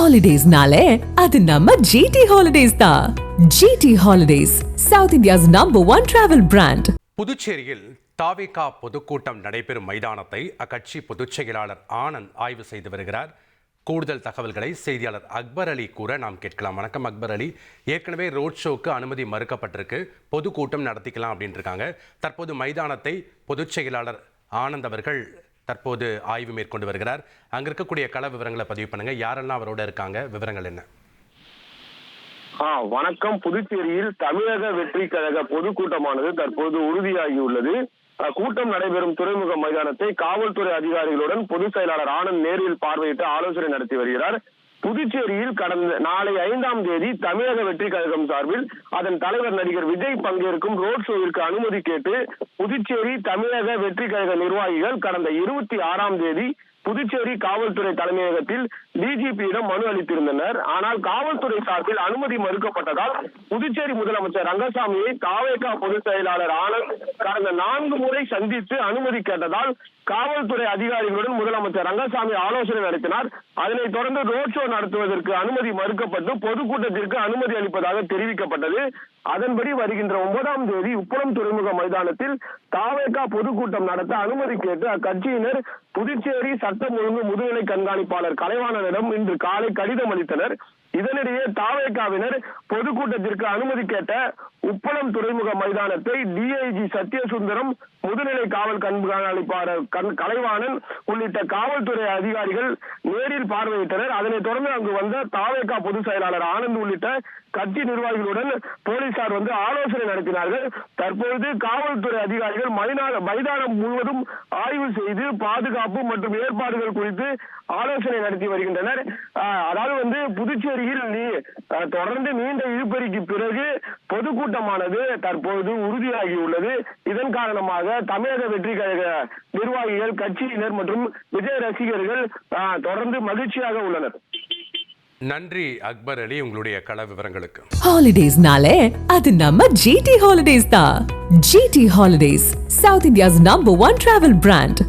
ஹாலிடேஸ்னாலே அது நம்ம ஜிடி ஹாலிடேஸ் தான் GT holidays south India's number one travel brand புதுச்சேரியில் தாவேகா பொதுக்கூட்டம் நடைபெறும் மைதானத்தை அக்கட்சி பொதுச் செயலாளர் ஆனந்த் ஆய்வு செய்து வருகிறார். கூடுதல் தகவல்களை செய்தியாளர் அக்பர் அலி கூற நாம் கேட்கலாம். வணக்கம் அக்பர் அலி. ஏற்கனவே ரோட் ஷோக்கு அனுமதி மறுக்கப்பட்டிருக்கு. பொதுக்கூட்டம் நடத்திக்கலாம் அப்படின்னு இருக்காங்க தற்போது மைதானத்தை பொதுச் செயலாளர் ஆனந்த் அவர்கள் தற்போது ஆய்வு மேற்கொண்டு வருகிறார். அங்க இருக்கக்கூடிய கள விவரங்களை பதிவு பண்ணுங்க. யாரெல்லாம் அவரோட இருக்காங்க? விவரங்கள் என்ன? வணக்கம். புதுச்சேரியில் தமிழக வெற்றி கழக பொதுக்கூட்டமானது தற்போது உறுதியாகியுள்ளது. கூட்டம் நடைபெறும் துறைமுக மைதானத்தை காவல்துறை அதிகாரிகளுடன் பொதுச் செயலாளர் ஆனந்த் நேரில் பார்வையிட்டு ஆலோசனை நடத்தி வருகிறார். புதுச்சேரியில் கடந்த நாளை ஐந்தாம் தேதி தமிழக வெற்றி கழகம் சார்பில் அதன் தலைவர் நடிகர் விஜய் பங்கேற்கும் ரோட் ஷோவிற்கு அனுமதி கேட்டு புதுச்சேரி தமிழக வெற்றி கழக நிர்வாகிகள் கடந்த இருபத்தி ஆறாம் தேதி புதுச்சேரி காவல்துறை தலைமையகத்தில் டிஜிபியிடம் மனு அளித்திருந்தனர். ஆனால் காவல்துறை சார்பில் அனுமதி மறுக்கப்பட்டதால் புதுச்சேரி முதலமைச்சர் ரங்கசாமியை தாவேகா பொதுச் செயலாளர் ஆனந்த் கடந்த நான்கு முறை சந்தித்து அனுமதி கேட்டதால் காவல்துறை அதிகாரிகளுடன் முதலமைச்சர் ரங்கசாமி ஆலோசனை நடத்தினார். அதனைத் தொடர்ந்து ரோட் ஷோ நடத்துவதற்கு அனுமதி மறுக்கப்பட்டு பொதுக்கூட்டத்திற்கு அனுமதி அளிப்பதாக தெரிவிக்கப்பட்டது. அதன்படி வருகின்ற ஒன்பதாம் தேதி உப்பளம் துறைமுக மைதானத்தில் தாவேகா பொதுக்கூட்டம் நடத்த அனுமதி கேட்டு அக்கட்சியினர் புதுச்சேரி சட்டம் ஒழுங்கு முதுநிலை கண்காணிப்பாளர் கலைவாணனிடம் இன்று காலை கடிதம் அளித்தனர். இதனிடையே தாவேகாவினர் பொதுக்கூட்டத்திற்கு அனுமதி கேட்ட உப்பளம் துறைமுக மைதானத்தை டிஐஜி சத்யசுந்தரம் முதுநிலை காவல் கண்காணிப்பாளர் கலைவாணன் உள்ளிட்ட காவல்துறை அதிகாரிகள் நேரில் பார்வையிட்டனர். அதனைத் தொடர்ந்து அங்கு வந்த தாவேகா பொதுச் செயலாளர் ஆனந்த் உள்ளிட்ட கட்சி நிர்வாகிகளுடன் போலீசார் வந்து ஆலோசனை நடத்தினார்கள். தற்பொழுது காவல்துறை அதிகாரிகள் மைதான மைதானம் முழுவதும் ஆய்வு செய்து பாதுகாப்பு மற்றும் ஏற்பாடுகள் குறித்து ஆலோசனை நடத்தி வருகின்றனர். ஆஹ் அதாவது வந்து புதுச்சேரி நீ ஆஹ் தொடர்ந்து நீண்ட இழுபறிக்கு பிறகு பொதுக்கூட்டமானது தற்பொழுது உறுதியாகியுள்ளது. இதன் காரணமாக தமிழக வெற்றி கழக நிர்வாகிகள் கட்சியினர் மற்றும் விஜய் ரசிகர்கள் ஆஹ் தொடர்ந்து மகிழ்ச்சியாக உள்ளனர். நன்றி அக்பர் அலி உங்களுடைய கள விவரங்களுக்கு. ஹாலிடேஸ்னாலே அது நம்ம ஜிடி ஹாலிடேஸ் தான். GT holidays south India's number one travel brand